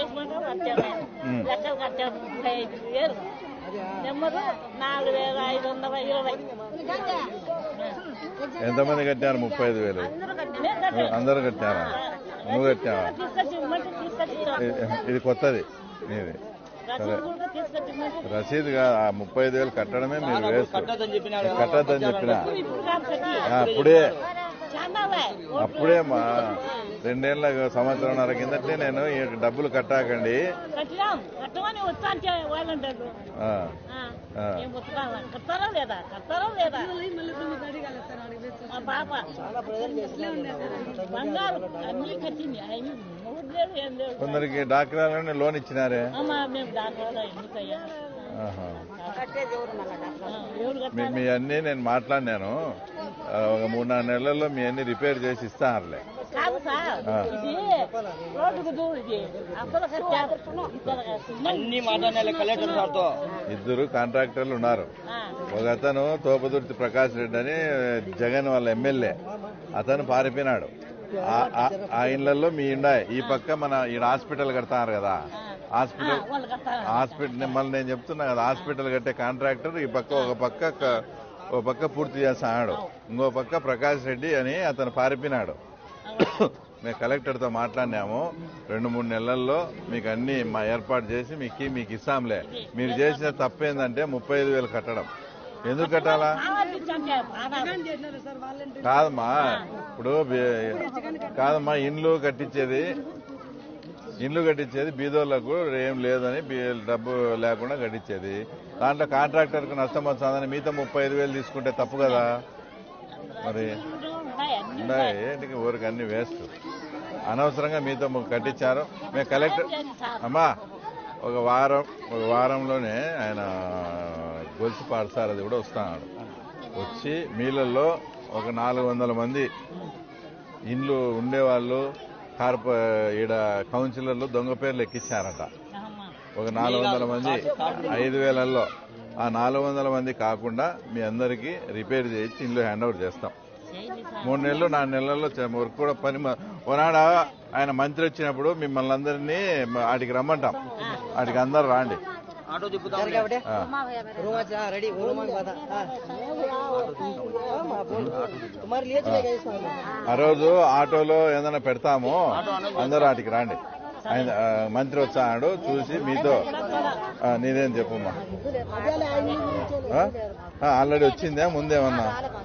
చేసుకుంటాం కట్టాను ఉమ్. లెక్కలు కట్టాను ముప్పై ఐదు వేలు. నెమ్మరు నాలుగు వేల ఐదు వందల ఇరవై. ఎంతమంది కట్టారు? ముప్పై ఐదు వేలు. అందరూ కట్టారా. నువ్వు కట్టావా. ఇది- కొత్తది. తీసుకొచ్చి ఇమ్మంటే. రసీదు కాదు. ఆ ముప్పై ఐదు వేలు కట్టడమే మీరు వేస్ట్. కట్టద్దని చెప్పిన. అప్పుడే చాందాలే. అప్పుడే మా రెండేళ్ళ సంవత్సరంన్నర కిందటే నేను ఈ డబ్బులు కట్టాకండి. కొందరికి డాక్టర్లని లోన్ ఇచ్చినారే. మీ అన్ని నేను మాట్లాడినాను. మూడు నాలుగు నెలల్లో మీ అన్ని రిపేర్ చేసి ఇస్తానులే ఇద్దరు కాంట్రాక్టర్లు ఉన్నారు. ఒక అతను తోపదుర్తి ప్రకాష్ రెడ్డి అని జగన్ వాళ్ళ ఎమ్మెల్యే. అతను పారిపోయినాడు. ఆ- ఇళ్ళలో మీ ఇండాయి ఈ పక్క మన ఈ హాస్పిటల్ కడతారు కదా. హాస్పిటల్ హాస్పిటల్ మళ్ళీ నేను చెప్తున్నా కదా హాస్పిటల్ కట్టే కాంట్రాక్టర్ ఈ పక్క ఒక పక్క ఓ పక్క పూర్తి చేస్తాడు. ఇంకో పక్క ప్రకాష్ రెడ్డి అని అతను పారిపోయినాడు. మేము కలెక్టర్తో మాట్లాడినాము. రెండు మూడు నెలల్లో మీకు అన్ని మా ఏర్పాటు చేసి మీకు మీకు ఇస్తాంలే. మీరు చేసిన తప్పేందంటే ముప్పై ఐదు వేలు కట్టడం. ఎందుకు కట్టాలా? కాదమ్మా. ఇప్పుడు కాదమ్మా ఇండ్లు కట్టించేది ఇండ్లు కట్టించేది బీదోళ్ళకు ఏం లేదని బీ- డబ్బు లేకుండా కట్టించేది. దాంట్లో కాంట్రాక్టర్కు నష్టం వస్తుందని మిగతా ముప్పై ఐదు వేలు తీసుకుంటే తప్పు కదా? మరి ఉన్నాయి. ఊరికి అన్ని వేస్ట్. అనవసరంగా మీతో కట్టించారు. మేము కలెక్టర్ అమ్మా ఒక వారం ఒక వారంలోనే ఆయన గొలుసు పాఠశాల అది కూడా వస్తున్నాడు. వచ్చి మీళ్ళల్లో ఒక నాలుగు వందల మంది ఇండ్లు ఉండేవాళ్ళు. కార్పొ ఈడ కౌన్సిలర్లు దొంగ పేర్లు ఎక్కించారట. ఒక నాలుగు వందల మంది ఐదు వేలల్లో. ఆ నాలుగు వందల మంది కాకుండా మీ అందరికీ రిపేర్ చేయించి ఇండ్లు హ్యాండ్ ఓవర్ చేస్తాం. మూడు నెలలు నాలుగు నెలల్లో వర్క్ కూడా పని ఓనాడ ఆయన మంత్రి వచ్చినప్పుడు మిమ్మల్ని అందరినీ ఆడికి రమ్మంటాం. ఆడికి అందరు రాండి. ఆటో ఆ రోజు ఆటోలో ఏదైనా పెడతాము అందరూ ఆటికి రండి. ఆయన మంత్రి వచ్చాడు చూసి మీతో నేనేం చెప్పమ్మా ఆల్రెడీ వచ్చిందే ముందేమన్నా?